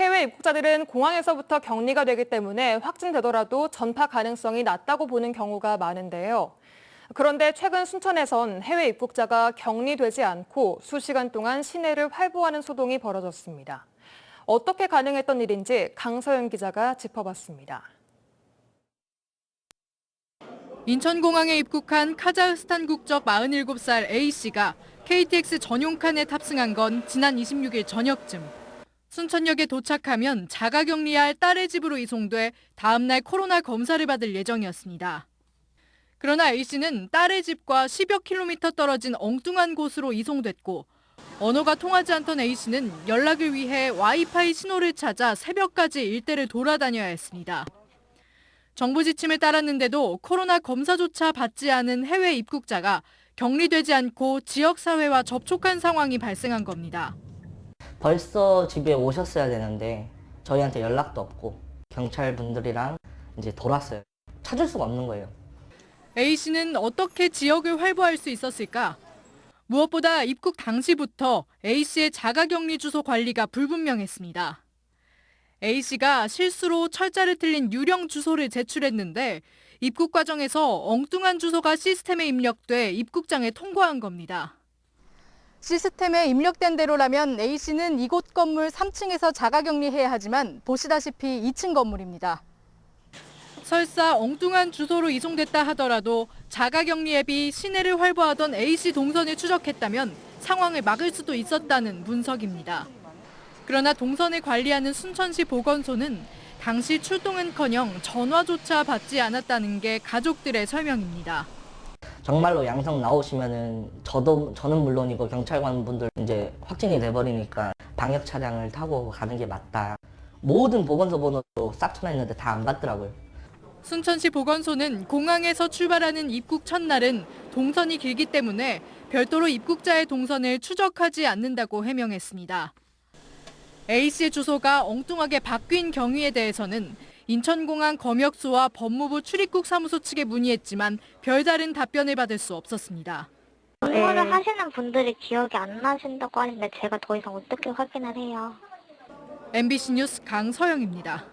해외 입국자들은 공항에서부터 격리가 되기 때문에 확진되더라도 전파 가능성이 낮다고 보는 경우가 많은데요. 그런데 최근 순천에선 해외 입국자가 격리되지 않고 수시간 동안 시내를 활보하는 소동이 벌어졌습니다. 어떻게 가능했던 일인지 강서연 기자가 짚어봤습니다. 인천공항에 입국한 카자흐스탄 국적 47살 A씨가 KTX 전용칸에 탑승한 건 지난 26일 저녁쯤. 순천역에 도착하면 자가격리할 딸의 집으로 이송돼 다음날 코로나 검사를 받을 예정이었습니다. 그러나 A씨는 딸의 집과 10여 킬로미터 떨어진 엉뚱한 곳으로 이송됐고 언어가 통하지 않던 A씨는 연락을 위해 와이파이 신호를 찾아 새벽까지 일대를 돌아다녀야 했습니다. 정부 지침을 따랐는데도 코로나 검사조차 받지 않은 해외 입국자가 격리되지 않고 지역사회와 접촉한 상황이 발생한 겁니다. 벌써 집에 오셨어야 되는데 저희한테 연락도 없고 경찰 분들이랑 이제 돌았어요. 찾을 수가 없는 거예요. A씨는 어떻게 지역을 활보할 수 있었을까? 무엇보다 입국 당시부터 A씨의 자가격리 주소 관리가 불분명했습니다. A씨가 실수로 철자를 틀린 유령 주소를 제출했는데 입국 과정에서 엉뚱한 주소가 시스템에 입력돼 입국장에 통과한 겁니다. 시스템에 입력된 대로라면 A씨는 이곳 건물 3층에서 자가격리해야 하지만 보시다시피 2층 건물입니다. 설사 엉뚱한 주소로 이송됐다 하더라도 자가격리 앱이 시내를 활보하던 A씨 동선을 추적했다면 상황을 막을 수도 있었다는 분석입니다. 그러나 동선을 관리하는 순천시 보건소는 당시 출동은커녕 전화조차 받지 않았다는 게 가족들의 설명입니다. 정말로 양성 나오시면은 저도 저는 물론이고 경찰관 분들 이제 확진이 돼버리니까 방역 차량을 타고 가는 게 맞다. 모든 보건소 번호도 싹 쳐놨는데 다 안 받더라고요. 순천시 보건소는 공항에서 출발하는 입국 첫날은 동선이 길기 때문에 별도로 입국자의 동선을 추적하지 않는다고 해명했습니다. A씨의 주소가 엉뚱하게 바뀐 경위에 대해서는 인천공항 검역소와 법무부 출입국 사무소 측에 문의했지만 별다른 답변을 받을 수 없었습니다. 응원을 하시는 분들이 기억이 안 나신다고 하는데 제가 더 이상 어떻게 확인을 해요? MBC 뉴스 강서영입니다.